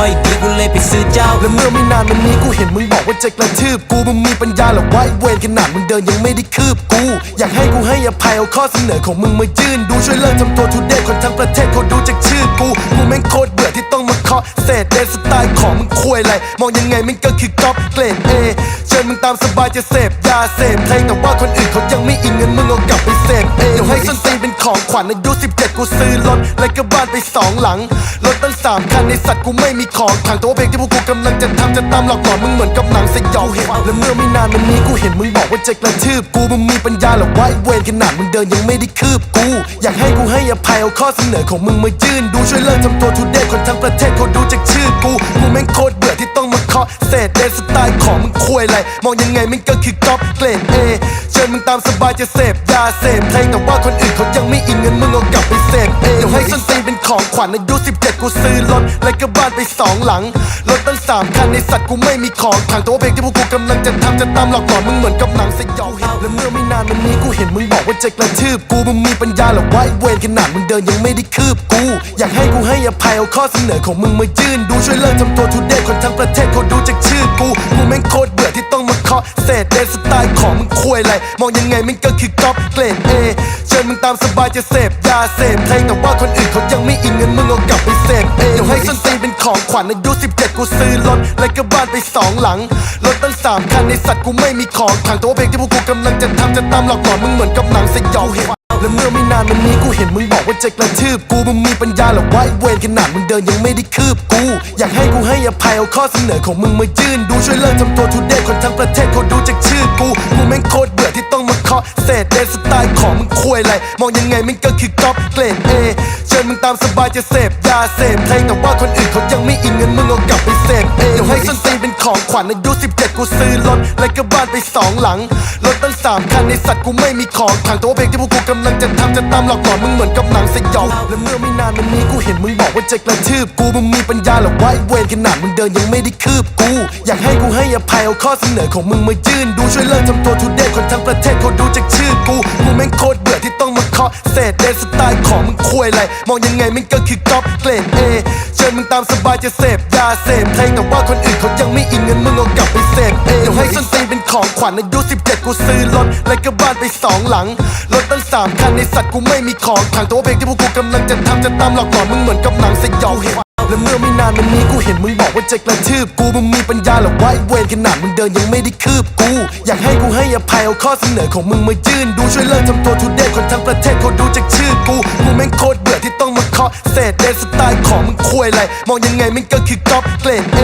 ไอ้ดีกูเลยไปซื้อเจ้าและเมื่อไม่นานมานี้กูเห็นมึงบอกว่าจะกระทืบกูมึงมีปัญญาหรอวะไอ้เวรขนาดมึงเดินยังไม่ได้คืบกู อยากให้กูให้อภัยเอาข้อเสนอของมึงมายื่นดูช่วยเลิกทำตัวทุเดศคนทั้งประเทศเขาดูจากชื่อกูกูแม่งโคตรเบื่อที่ต้องมาเคาะเศษเดสไตล์ของมึงคุยไรมองยังไงมันก็คือก๊อปเกรดเอเชิญมึงตามสบายจะเสพยาเสพเพลงแต่ว่าคนอื่นเขายังไม่อินเงินมึงเอากลับไปเสพเองเดี๋ยวให้ส้นตีนเป็นของขวัญอายุ17กูซื้อรถและก็บ้านไปสองหลังรถตั้งสามคันในสัตว์กูไม่มีของขังแต่ว่าเพลงที่พวกกูกำลังจะทำจะตามหลอกหลอนมึงเหมือนกับหนังสยองและเมื่อไม่นานมันนี้กูเห็นมึงบอกว่าจะกระทืบกูมึงมีปัญญาหรอวะไอ้เวรขนาดมึงเดินยังไม่ได้คืบกู อยากให้กูให้อภัยเอาข้อเสนอของมึงมายื่นดูช่วยเลิกทำตัวทุเดศคนทั้งประเทศเขาดูจากชื่อกูกูแม่งโคตร เบื่อที่ต้องมาเคาะเศษเดนสไตล์ของมึงคุยไรมองยังไงมันก็คือก๊อปเกรดเอเชิญมึงตามสบายจะเสพยาเสพเพลงแต่ว่าคนอื่นเขายังไม่อินเงินมึงเอากลับไปเสพเองเดี๋ยวให้ส้นตีนเป็นของขวัญอายุ17 กูซื้อรถและก็บ้านไปสองหลังรถตั้งสามคันในสัตว์กูไม่มีของขังแต่ว่าเพลงที่พวกกูกำลังจะทำจะตามหลอกหลอนมึงเหมือนกับหนังสยองและเมื่อไม่นานมานี้กูเห็นมึงบอกว่าจะกระทืบกูมึงมีปัญญาเหรอวะไอ้เวรขนาดมึงเดินยังไม่ได้คืบกู อยากให้กูให้อภัยเอาข้อเสนอของมึงมายื่นดูช่วยเลิกทำตัวทุเดศคนทั้งประเทศเขาดูจากชื่อกูกูแม่งโคตรเบื่อที่ต้องมาเคาะเศษเดนสไตล์ของมึงคุยไรมองยังไงมันก็คือก๊อปเกรดเอเชิญมึงตามสบายจะเสพยาเสพเพลงแต่ว่าคนอื่นเขายังไม่อินเงินมึงเอากลับไปเสพเองเดี๋ยวให้ส้นตีนเป็นของขวัญอายุ17 กูซื้อรถและก็บ้านไปสองหลังรถตั้งสามคันในสัตว์กูไม่มีของขังแต่ว่าเพลงที่พวกกูกำลังจะทำจะตามหลอกหลอนมึงเหมือนกับหนังสยอง และเมื่อไม่นานมานี้กูเห็นมึงบอกว่าจะกระทืบกูมึงมีปัญญาหรอวะไว้เวรขนาดมึงเดินยังไม่ได้คืบกู อยากให้กูให้อภัยเอาข้อเสนอของมึงมายื่นดูช่วยเลิกทำตัวทุเดศคนทั้งประเทศเขาดูจากชื่อกูกูแม่งโคตรเบื่อที่ต้องมา เคาะเศษเดนสไตล์ของมึงคุยไรมองยังไงมันก็คือก๊อปเกรดเอเชิญมึงตามสบายจะเสพยาเสพเพลงแต่ว่าคนอื่นเขายังไม่อินเงินมึงเอากลับไปเสพเองเดี๋ยวให้ส้นตีนเป็นของขวัญอายุ17 กูซื้อรถและก็บ้านไปสองหลังรถตั้งสามคันในสัตว์กูไม่มีของขังแต่ว่าเพลงที่พวกกูกำลังจะทำจะตามหลอกหลอนมึงเหมือนกับหนังสยองและเมื่อไม่นานมานี้กูเห็นมึงบอกว่าจะกระทืบกูมึงมีปัญญาหรอวะไอเวรขนาดมึงเดินยังไม่ได้คืบกู อยากให้กูให้อภัยเอาข้อเสนอของมึงมายื่นดูช่วยเลิกทำตัวทุเดศคนทั้งประเทศเขาดูจากชื่อกูกูแม่งโคตรเบื่อที่ต้องมาเคาะเศษเดนสไตล์ของมึงคุยไรมองยังไงมันก็คือก๊อปเกรดเอเชิญมึงตามสบายจะเสพยาเสพเพลงแต่ว่าคนอื่นเขายังไม่อินเงินมึงเอากลับไปเสพเองเดี๋ยวให้ส้นตีนเป็นของขวัญอายุ17 กูซื้อรถและก็บ้านไปสองหลังรถตั้งสามคันในสัตว์กูไม่มีของขังแต่ว่าเพลงที่พวกกูกำลังจะทำจะตามหลอกหลอนมึงเหมือนกับหนังสยอง และเมื่อไม่นานมานี้กูเห็นมึงบอกว่าจะกระทืบกูมึงมีปัญญาหรอวะไอ้เวรขนาดมึงเดินยังไม่ได้คืบกู อยากให้กูให้อภัยเอาข้อเสนอของมึงมายื่นดูช่วยเลิกทำตัวทุเดศคนทั้งประเทศเขาดูจากชื่อกูกูแม่งโคตรเบื่อที่ต้องมาเคาะเศษเดสไตล์ของมึงคุยไรมองยังไงมันก็คือก๊อปเกรดเอ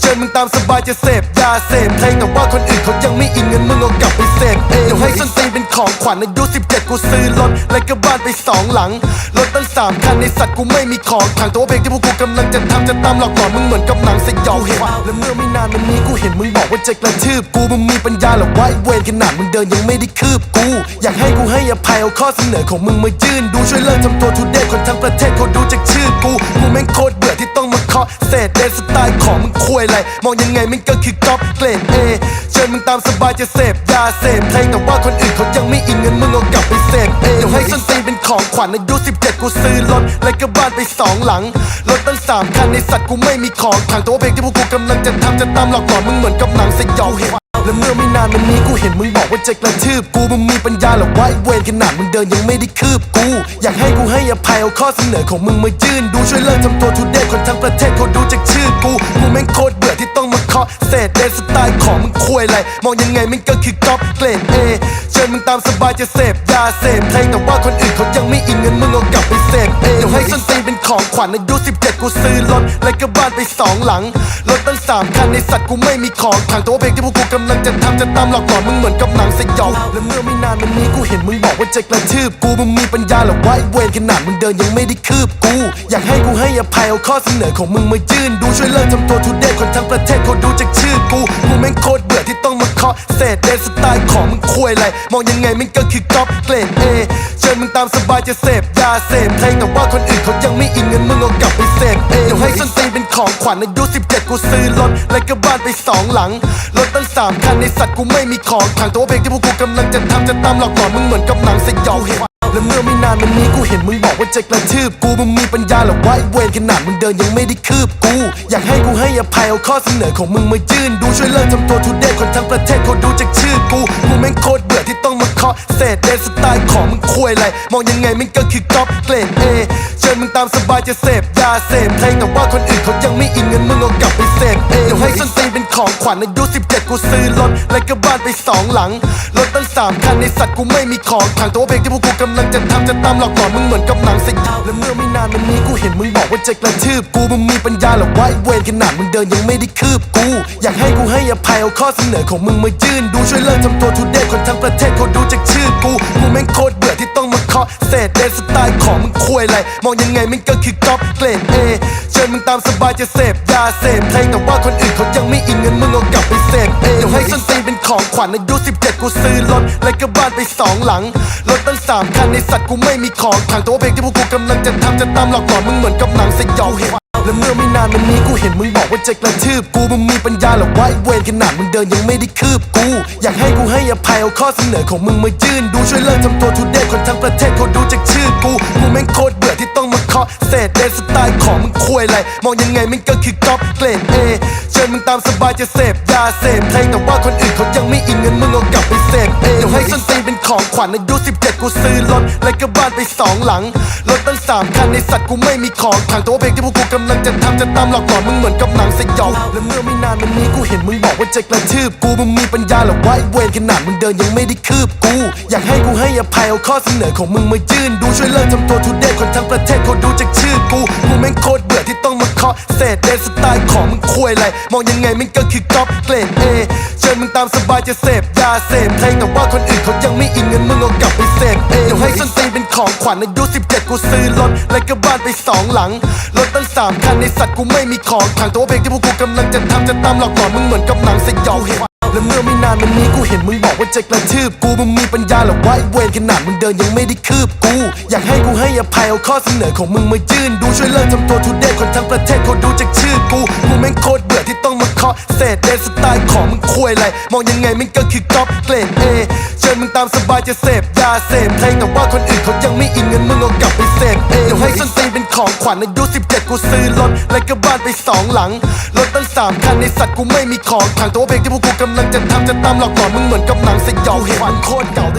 เชิญมึงตามสบายจะเสพยาเสพเพลงแต่ว่าคนอื่นเขายังไม่อินเงินมึงเอากลับไปเสพเองให้ส้นตีนเป็น ของขวัญอายุ17 กูซื้อรถและก็บ้านไปสองหลัง รถตั้งสามคันในสัตว์กูไม่มีของขังแต่ว่าเพลงที่พวกกูกำลังจะทำจะตามหลอกหลอนมึงเหมือนกับหนังสยองและเมื่อไม่นานมานี้กูเห็นมึงบอกว่าจะกระทืบกูมึงมีปัญญาหรอวะไอเวรขนาดมึงเดินยังไม่ได้คืบกู อยากให้กูให้อภัยเอาข้อเสนอของมึงมายื่นดูช่วยเลิกทำตัวทุเดศคนทั้งประเทศเขาดูจากชื่อกูกูแม่งโคตรเบื่อที่ต้องมาเคาะเศษเดนสไตล์ของมึงคุยไรมองยังไงมันก็คือก๊อปเกรดเอเชิญมึงตามสบายจะเสพยาเสพเพลงแต่ว่าคนอื่นเขายังไม่อินเงินมึงเอากลับไปเสพเองเดี๋ยวให้ส้นตีนเป็นของขวัญอายุ17 กูซื้อรถและก็บ้านไปสองหลังรถตั้งสามคันในสัตว์กูไม่มีของขังแต่ว่าเพลงที่พวกกูกำลังจะทำจะตามหลอกหลอนมึงเหมือนกับหนังสยองและเมื่อไม่นานมานี้กูเห็นมึงบอกว่าจะกระทืบกูมึงมีปัญญาหรอวะไอเวรขนาดมึงเดินยังไม่ได้คืบกู อยากให้กูให้อภัยเอาข้อเสนอของมึงมายื่นดูช่วยเลิกทำตัวทุเดศคนทั้งประเทศเขาดูจากชื่อกูกูแม่งโคตรเบื่อาเคาะเศษเดนสไตล์ของมึงคุยไรมองยังไงมันก็คือก๊อปเกรดเอเชิญมึงตามสบายจะเสพยาเสพเพลงแต่ว่าคนอื่นเขายังไม่อินเงินมึงเอากลับไปเสพเองเดี๋ยวให้ส้นตีนเป็นของขวัญอายุ17 กูซื้อรถและก็บ้านไปสองหลังรถตั้งสามคันในสัตว์กูไม่มีของขังแต่ว่าเพลงที่พวกกูกำลังจะทำจะตามหลอกหลอนมึงเหมือนกับหนังสยองและเมื่อไม่นานมานี้กูเห็นมึงบอกว่าจะกระทืบกูมึงมีปัญญาหรอวะไอเวรขนาดมึงเดินยังไม่ได้คืบกู อยากให้กูให้อภัยเอาข้อเสนอของมึงมายื่นดูช่วยเลิกทำตัวทุเดศคนทั้งประเทศเขาดูจากชื่อกูกูแม่งโคตรเบื่อที่ต้องมาเคาะเศษเดนสไตล์ของมึงคุยไรมองยังไงมันก็คือก๊อปเกรดเอเชิญมึงตามสบายจะเสพยาเสพเพลงแต่ว่าคนอื่นเขายังไม่อินเงินมึงเอากลับไปเสพเองเดี๋ยวให้ส้นตีนเป็นของขวัญอายุ17 กูซื้อรถและก็บ้านไปสองหลังรถตั้งสามคันในสัตว์กูไม่มีของขังแต่ว่าเพลงที่พวกกูกำลังจะทำจะตามหลอกหลอนมึงเหมือนกับหนังสยอง แล้วเมื่อไม่นานมานี้กูเห็นมึงบอกว่าจะกระทืบ กูมึงมีปัญญาหรอวะไอ้เวรขนาดมึงเดินยังไม่ได้คืบกู อยากให้กูให้อภัยเอาข้อเสนอของมึงมายื่นดูช่วยเลิกทำตัวทุเดศคนทั้งประเทศเขาดูจากชื่อกูกูแม่งโคตรเบื่อที่ต้องมาเคาะเศษเดสไตล์ของมึงควยไรมองยังไงมันก็คือก๊อปเกรดเอเชิญมึงตามสบายจะเสพยาเสพเพลงแต่ว่าคนอื่นเขายังไม่อินเงินมึงเอากลับไปเสพเองให้ส้นตีนเป็นของ ขวัญอายุ 17 กูซื้อรถและก็บ้านไปสองหลัง รถตั้งสามคันในสัตว์กูไม่มีของขังแต่ว่าเพลงที่พวกกูกำลังจะทำจะตามหลอกหลอนมึงเหมือนกับหนังสยองและเมื่อไม่นานมานี้กูเห็นมึงบอกว่าจะกระทืบกูมึงมีปัญญาหรอวะไอเวรขนาดมึงเดินยังไม่ได้คืบกู อยากให้กูให้อภัยเอาข้อเสนอของมึงมายื่นดูช่วยเลิกทำตัวทุเดศคนทั้งประเทศเขาดูจากชื่อกูกูแม่งโคตรเบื่อที่ต้องมาเคาะเศษเดนสไตล์ของมึงควยไรมองยังไงมันก็คือก๊อปเกรดเอเชิญมึงตามสบายจะเสพยาเสพเพลงแต่ว่าคนอื่นเขายังไม่อินเงินมึงเอากลับไปเสพเองเดี๋ยวให้ส้นตีนเป็นของขวัญอายุ17 กูซื้อรถและก็บ้านไปสองหลัง รถตั้งสามคันในสัตว์กูไม่มีของขังแต่ว่าเพลงที่พวกกูกำลังจะทำจะตามหลอกหลอนมึงเหมือนกับหนังสยองขวัญแล้วเมื่อไม่นานมานี้กูเห็นมึงบอกว่าจะกระทืบกูมึงมีปัญญาเหรอวะไอ้เวรขนาดมึงเดินยังไม่ได้คืบกู อยากให้กูให้อภัยเอาข้อเสนอของมึงมายื่นดูช่วยเลิกทำตัวทุเดศคนทั้งประเทศเขาดูจากชื่อกูกูแม่งโคตรเบื่อที่ต้องมาเคาะเศษเดนส วยไรมองยังไงมันก็คือก๊อปเกรดเอเชิญมึงตามสบายจะเสพยาเสพเพลงแต่ว่าคนอื่นเขายังไม่อินเงินมึงเอากลับไปเสพเองเดี๋ยวให้ส้นตีนเป็นของขวัญอายุ17 กูซื้อรถและก็บ้านไปสองหลังรถตั้งสามคันในสัตว์กูไม่มีของขังแต่ว่าเพลงที่พวกกูกำลังจะทำจะตามหลอกหลอนมึงเหมือนกับหนังสยองและเมื่อไม่นานมานี้กูเห็นมึงบอกว่าจะกระทืบกูมึงมีปัญญาหรอวะไอเวรขนาดมึงเดินยังไม่ได้คืบกู อยากให้กูให้อภัยเอาข้อเสนอของมึงมายื่นดูช่วยเลิกทำตัวทุเดศคนทั้งประเทศเขาดูจากชื่อกูกูแม่งโคตรเบื่อที่ต้อง เคาะเศษเดนสไตล์ของมึงควยไรมองยังไงมันก็คือก๊อปเกรดเอเชิญมึงตามสบายจะเสพยาเสพเพลงแต่ว่าคนอื่นเขายังไม่อินเงินมึงเอากลับไปเสพเองเดี๋ยวให้ส้นตีเป็นของขวัญอายุ17 กูซื้อรถและก็บ้านไปสองหลังรถตั้งสามคันในสัตว์กูไม่มีของขังแต่ว่าเพลงที่พวกกูกำลังจะทำจะตามหลอกหลอนมึงเหมือนกับหนังสยอง แล้วเมื่อไม่นานมานี้กูเห็นมึงบอกว่าจะกระทืบ กูมึงมีปัญญาหรอวะไอ้เวรขนาดมึงเดินยังไม่ได้คืบกู อยากให้กูให้อภัยเอาข้อเสนอของมึงมายื่น ดูช่วยเลิกทำตัวทุเดศคนทั้งประเทศเขาดูจากชื่อกูกูแม่งโคตรเบื่อที่ต้องมาเคาะเศษเดสไตล์ของมึงควยไรมองยังไงมันก็คือก๊อปเกรดเอเชิญมึงตามสบายจะเสพยาเสพเพลงแต่ว่าคนอื่นเขายังไม่อินเงินมึงเอากลับไปเสพเองเดี๋ยวให้ส้นตีนเป็นของขวัญอายุ17 กูซื้อรถและก็บ้านไปสองหลังรถตั้งสามคันในสัตว์กูไม่มีของขังแต่ว่าเพลงที่พวกกูกำลังังจะทำจะตามหลอกหลอนมึงเหมือนกับหนังสยองขวัญโคตรเก่าด้วย